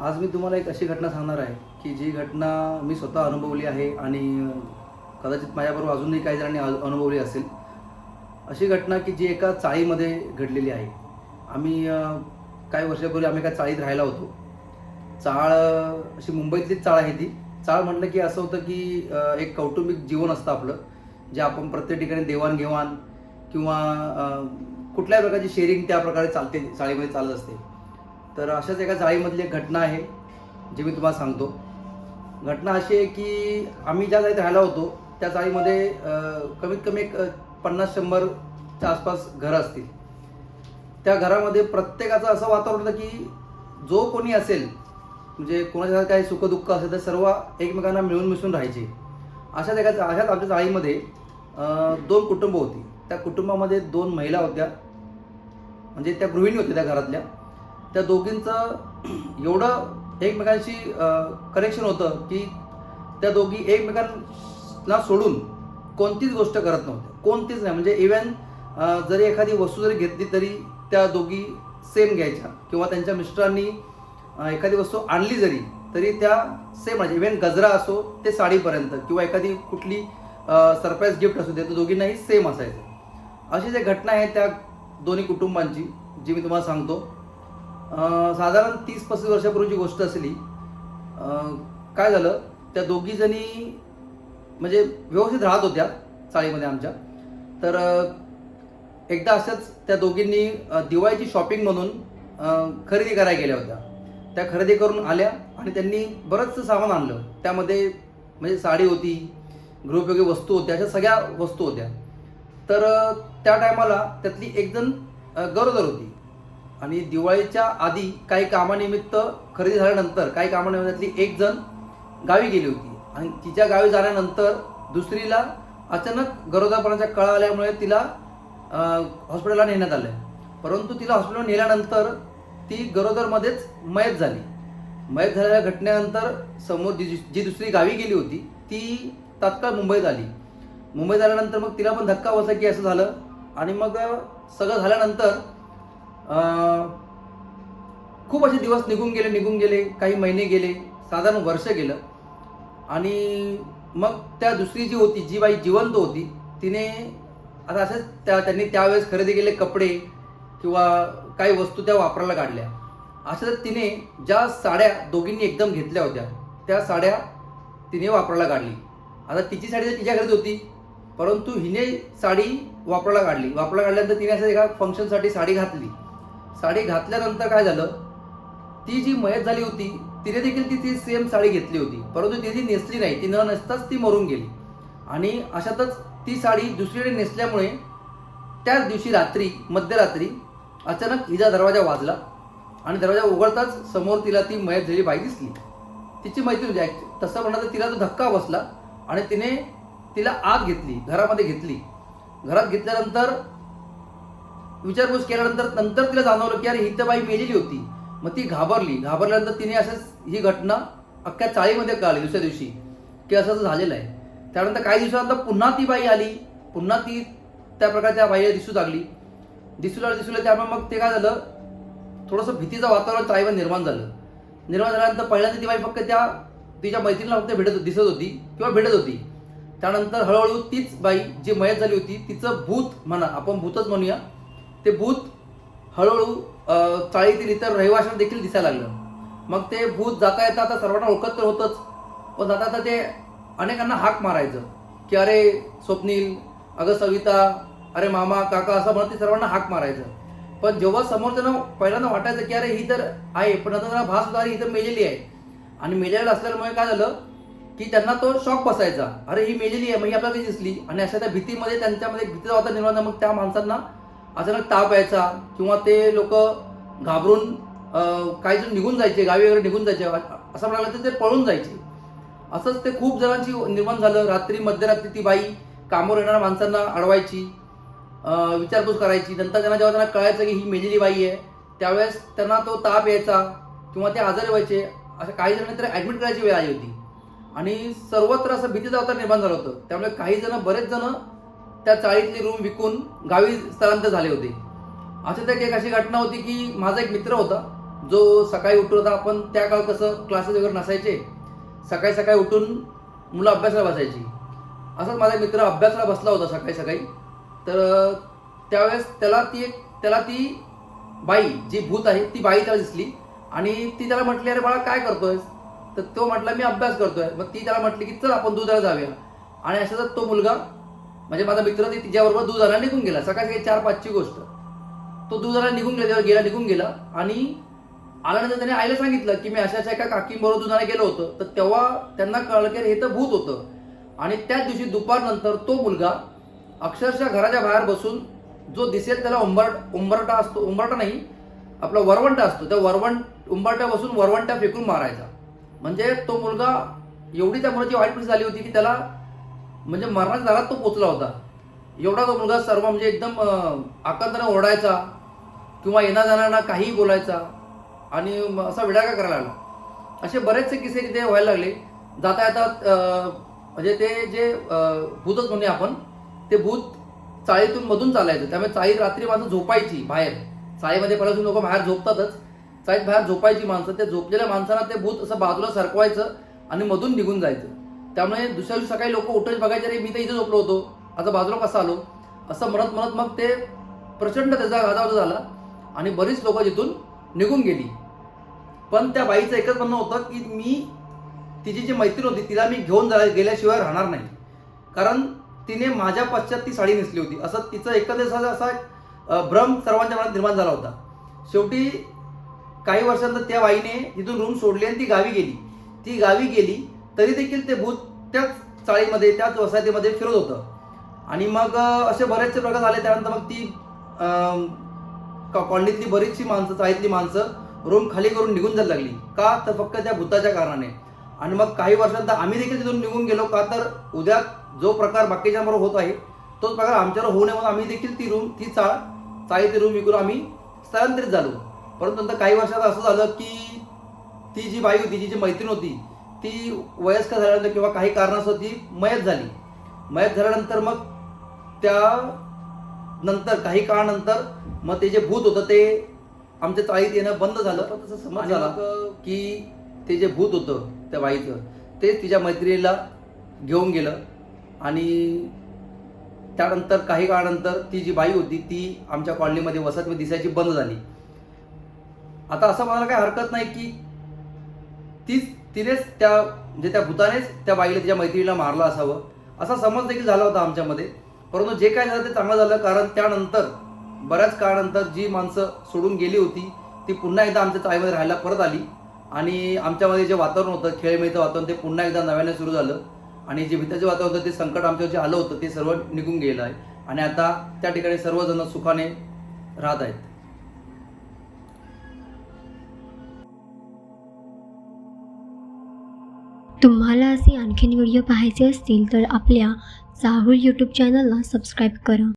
आज मी तुम्हाला एक अशी घटना सांगणार आहे की जी घटना मी स्वतः अनुभवली आहे आणि कदाचित माझ्याबरोबर अजूनही काही जणांनी अनुभवली असेल. अशी घटना की जी एका चाळीमध्ये घडलेली आहे. आम्ही काही वर्षापूर्वी आम्ही एका चाळीत राहायला होतो. चाळ अशी मुंबईतलीच चाळ आहे ती. चाळ म्हटलं की असं होतं की एक कौटुंबिक जीवन असतं आपलं जे आपण प्रत्येक ठिकाणी देवाणघेवाण किंवा कुठल्याही प्रकारची शेअरिंग त्या प्रकारे चालते चाळीमध्ये चालत असते. तर अशाच एका चाळीमधली एक घटना आहे जी मी तुम्हाला सांगतो. घटना अशी आहे की आम्ही ज्या जाळीत राहायला होतो त्या चाळीमध्ये कमीत कमी एक पन्नास शंभरच्या आसपास घरं असतील. त्या घरामध्ये प्रत्येकाचं असं वातावरण होतं की जो कोणी असेल म्हणजे कोणाच्या घरात काही सुखदुःख असेल तर सर्व एकमेकांना मिळून मिसळून राहायचे. अशाच एका अशाच आमच्या चाळीमध्ये दोन कुटुंब होती. त्या कुटुंबामध्ये दोन महिला होत्या. म्हणजे त्या गृहिणी होत्या त्या घरातल्या. त्या दोघींचं एवढं एकमेकांशी कनेक्शन होतं की त्या दोघी एकमेकांना सोडून कोणतीच गोष्ट करत नव्हत्या. कोणतीच नाही. म्हणजे इवन जरी एखादी वस्तू जरी घेतली तरी त्या दोघी सेम घ्यायच्या. किंवा त्यांच्या मिस्टरांनी एखादी वस्तू आणली जरी तरी त्या सेम म्हणजे इव्हन गजरा असो ते साडीपर्यंत किंवा एखादी कुठली सरप्राईज गिफ्ट असू दे तर दोघींनाही सेम असायचं. अशी जे घटना आहे त्या दोन्ही कुटुंबांची जी मी तुम्हाला सांगतो साधारण तीस पस्तीस वर्षापूर्वीची गोष्ट असली काय झालं? त्या दोघी जणी म्हणजे व्यवस्थित राहत होत्या चाळीमध्ये आमच्या. तर एकदा अशाच त्या दोघींनी दिवाळीची शॉपिंग म्हणून खरेदी करायला गेल्या होत्या. त्या खरेदी करून आल्या आणि त्यांनी बरंचसं सामान आणलं. त्यामध्ये म्हणजे साडी होती गृहोपयोगी वस्तू होत्या अशा सगळ्या वस्तू होत्या. तर त्या टायमाला त्यातली एकदम गरोदर होती. आणि दिवाळीच्या आधी काही कामानिमित्त खरेदी झाल्यानंतर काही कामानिमित्तातली एक जण गावी गेली होती. आणि तिच्या गावी जाण्यानंतर दुसरीला अचानक गरोदरपणाच्या कळा आल्यामुळे तिला हॉस्पिटलला नेण्यात आलं. परंतु तिला हॉस्पिटलला नेल्यानंतर ती गरोदरमध्येच मयत झाली. मयत झालेल्या घटनेनंतर समोर जी जी दुसरी गावी गेली होती ती तात्काळ मुंबईत आली. मुंबईत आल्यानंतर मग तिला पण धक्का बसला की असं झालं. आणि मग सगळं झाल्यानंतर खूप असे दिवस निघून गेले निघून गेले काही महिने गेले साधारण वर्ष गेलं. आणि मग त्या दुसरी जी होती जी बाई जिवंत होती तिने आता असंच त्या त्यांनी त्यावेळेस खरेदी केले कपडे किंवा काही वस्तू त्या वापरायला काढल्या. असं तिने ज्या साड्या दोघींनी एकदम घेतल्या होत्या त्या साड्या तिने वापरायला काढली. आता तिची साडी तर तिच्या घरीच होती परंतु हिने साडी वापरायला काढली. वापरायला काढल्यानंतर तिने असं एका फंक्शनसाठी साडी घातली. साडी घातल्यानंतर काय झालं? ती जी मयत झाली होती तिने देखील ती ती सेम साडी घेतली होती. परंतु ती ती नेसली नाही ती न नेसताच ती मरून गेली. आणि अशातच ती साडी दुसरीकडे नेसल्यामुळे त्याच दिवशी रात्री मध्यरात्री अचानक हिचा दरवाजा वाजला आणि दरवाजा उघडताच समोर तिला ती मयत झालेली बाई दिसली. तिची माहिती होती म्हणजे तसं म्हणलं तर तिला तो धक्का बसला आणि तिने तिला आत घेतली घरामध्ये घेतली. घरात घेतल्यानंतर विचारपूस केल्यानंतर नंतर तिला जाणवलं की अरे ही तर बाई मेलेली होती. मग ती घाबरली. घाबरल्यानंतर तिने असंच ही घटना अख्ख्या चाळीमध्ये कळाली दुसऱ्या दिवशी की असं असं झालेलं आहे. त्यानंतर काही दिवसानंतर पुन्हा ती बाई आली. पुन्हा ती त्या प्रकारच्या बाईला दिसू लागली. दिसू लागली दिसू लागली त्यामुळे मग ते काय झालं? थोडंसं भीतीचं वातावरण चाळीवर निर्माण झालं. निर्माण झाल्यानंतर पहिल्यांदा ती बाई फक्त त्या तिच्या मैत्रिणीला फक्त भेटत दिसत होती किंवा भेटत होती. त्यानंतर हळूहळू तीच बाई जी मयत झाली होती तिचं भूत म्हणा आपण भूतच म्हणूया ते भूत हळूहळू चाळीतील इतर रहिवाशांना देखील दिसायला लागलं. मग ते भूत जाता येता आता सर्वांना ओळखत तर होतंच पण जाता जाता ते अनेकांना हाक मारायचं की अरे स्वप्नील अगं सविता अरे मामा काका असं म्हणत ते सर्वांना हाक मारायचं. पण जेव्हा समोर त्यांना पहिल्यांदा वाटायचं की अरे ही तर आहे पण आता त्यांना भास होता अरे ही तर मेलेली आहे. आणि मेलेलं असल्यामुळे काय झालं की त्यांना तो शॉक बसायचा. अरे ही मेलेली आहे मग ही आपल्याला दिसली? आणि अशा त्या भीतीमध्ये त्यांच्यामध्ये एक भीतीचा निर्माण मग त्या माणसांना अचानक ताप यायचा किंवा ते लोक घाबरून काही जण निघून जायचे गावी वगैरे निघून जायचे असं म्हणाला तर ते पळून जायचे. असंच ते खूप जणांची निर्माण झालं. रात्री मध्यरात्री ती बाई कामावर येणाऱ्या माणसांना अडवायची विचारपूस करायची. नंतर त्यांना जेव्हा त्यांना कळायचं की ही मेलेली बाई आहे त्यावेळेस त्यांना तो ताप यायचा किंवा ते आजारी व्हायचे. असं काही जणांनी तर ॲडमिट करायची वेळ आली होती. आणि सर्वत्र असं भीतीचा वातावरण निर्माण झालं होतं. त्यामुळे काही जण बरेच जण त्या चाळीतली रूम विकून गावी स्थलांतर झाले होते. अचानक एक अशी घटना होती की माझा एक मित्र होता जो सकाळी उठून होता. आपण त्या काळ कसं क्लासेस वगैरे नसायचे. सकाळी सकाळी उठून मुलं अभ्यासाला बसायची. असंच माझा मित्र अभ्यासाला बसला होता सकाळी सकाळी. तर त्यावेळेस त्याला ती एक त्याला ती बाई जी भूत आहे ती बाई त्याला दिसली. आणि ती त्याला म्हटली अरे बाळा काय करतोय तर तो म्हटला मी अभ्यास करतोय. मग ती त्याला म्हटली की चल आपण दुधाला जाऊया. आणि अशाच तो मुलगा म्हणजे माझा मित्र ती तिच्याबरोबर दुधाला निघून गेला. सकाळी सकाळी चार पाचची गोष्ट. तो दुधाला निघून गेला तेव्हा गेला निघून गेला. आणि आल्यानंतर त्याने आईला सांगितलं की मी अशा अशा एका काकींबरोबर दुधाला गेलो होतो. तर तेव्हा त्यांना कळलं की हे तर भूत होतं. आणि त्याच दिवशी दुपारनंतर तो मुलगा अक्षरशः घराच्या बाहेर बसून जो दिसेल त्याला उंबरट उंबरटा असतो उंबरटा नाही आपला वरवंटा असतो. त्या वरवंट उंबरट्या बसून वरवंटा फेकून मारायचा. म्हणजे तो मुलगा एवढी त्या मुलाची वाईट परिस्थिती झाली होती की त्याला म्हणजे मरणाच्या दारात तो पोचला होता. एवढा तो मुलगा सर्व म्हणजे एकदम अं, आकांताने ओरडायचा किंवा येणा जाणारा काहीही बोलायचा आणि असा विडाका करायला लागला. असे बरेचसे किस्से तिथे व्हायला लागले. जाता येता म्हणजे ते जे भूतच म्हणूया आपण ते भूत चाळीतून मधून चालायचं. त्यामुळे चाळीत रात्री माणसं झोपायची बाहेर. चाळीमध्ये पहिल्यापासून लोक बाहेर झोपतातच. चाळीत बाहेर झोपायची माणसं त्या झोपलेल्या माणसांना ते भूत असं बाजूला सरकवायचं आणि मधून निघून जायचं. त्यामुळे दुसऱ्या दिवशी सकाळी लोक उठायचे बघायचे रे मी तर इथे झोपलो होतो. आता बाजूला कसा आलो. असं म्हणत म्हणत मग ते प्रचंड त्याचा गाजावाजा झाला आणि बरीच लोक जिथून निघून गेली. पण त्या बाईचं एकच म्हणणं होतं की मी तिची जी मैत्रीण होती तिला मी घेऊन जा गेल्याशिवाय राहणार नाही. कारण तिने माझ्या पश्चात ती साडी नेसली होती. असं तिचं एकंदरीत असा असा भ्रम सर्वांच्या मनात निर्माण झाला होता. शेवटी काही वर्षांतर त्या बाईने तिथून रूम सोडली आणि ती गावी गेली. ती गावी गेली तरी देखील ते भूत त्याच चाळीमध्ये त्याच वसाहतीमध्ये फिरत होतं. आणि मग असे बरेचसे प्रकार झाले. त्यानंतर मग ती कॉलनीतली बरीचशी माणसं चाळीतली माणसं रूम खाली करून निघून जायला लागली. का? तर फक्त त्या भूताच्या कारणाने. आणि मग काही वर्षांत आम्ही देखील तिथून निघून गेलो का? तर उद्या जो प्रकार बाकीच्याबरोबर होत आहे तोच प्रकार आमच्यावर होऊ नये म्हणून आम्ही देखील ती रूम ती चाळ चाळीती रूम विकून आम्ही स्थलांतरित झालो. परंतु नंतर काही वर्षात असं झालं की ती जी बाई होती जी जी मैत्रीण होती ती वयस्कर झाल्यानंतर किंवा काही कारणास्तव ती मयत झाली. मयत झाल्यानंतर मग त्या नंतर काही काळानंतर मग ते जे भूत होतं ते आमच्या चाळीत येणं बंद झालं. पण तसं समज झाला. की ते जे भूत होतं त्या बाईचं ते तिच्या मैत्रिणीला घेऊन गेलं. आणि त्यानंतर काही काळानंतर ती जी बाई होती ती आमच्या कॉलनीमध्ये वसतमध्ये दिसायची बंद झाली. आता असं म्हणायला काही हरकत नाही की तीच तिनेच त्या म्हणजे त्या भूतानेच त्या बाईला तिच्या मैत्रिणीला मारलं असावं. असा समज देखील झाला होता आमच्यामध्ये. परंतु जे काय झालं ते चांगलं झालं कारण त्यानंतर बऱ्याच काळानंतर जी माणसं सोडून गेली होती ती पुन्हा एकदा आमच्या चाळीमध्ये राहायला परत आली. आणि आमच्यामध्ये जे वातावरण होतं खेळमेळीचं वातावरण ते पुन्हा एकदा नव्याने सुरू झालं. आणि जे भीताचे वातावरण होतं ते संकट आमच्यावर जे आलं होतं ते सर्व निघून गेलं आहे. आणि आता त्या ठिकाणी सर्वजण सुखाने राहत आहेत. तुम्हाला असे आणखीन व्हिडिओ पाहायचे असतील तर आपल्या चाहूल यूट्यूब चॅनलला सबस्क्राईब करा.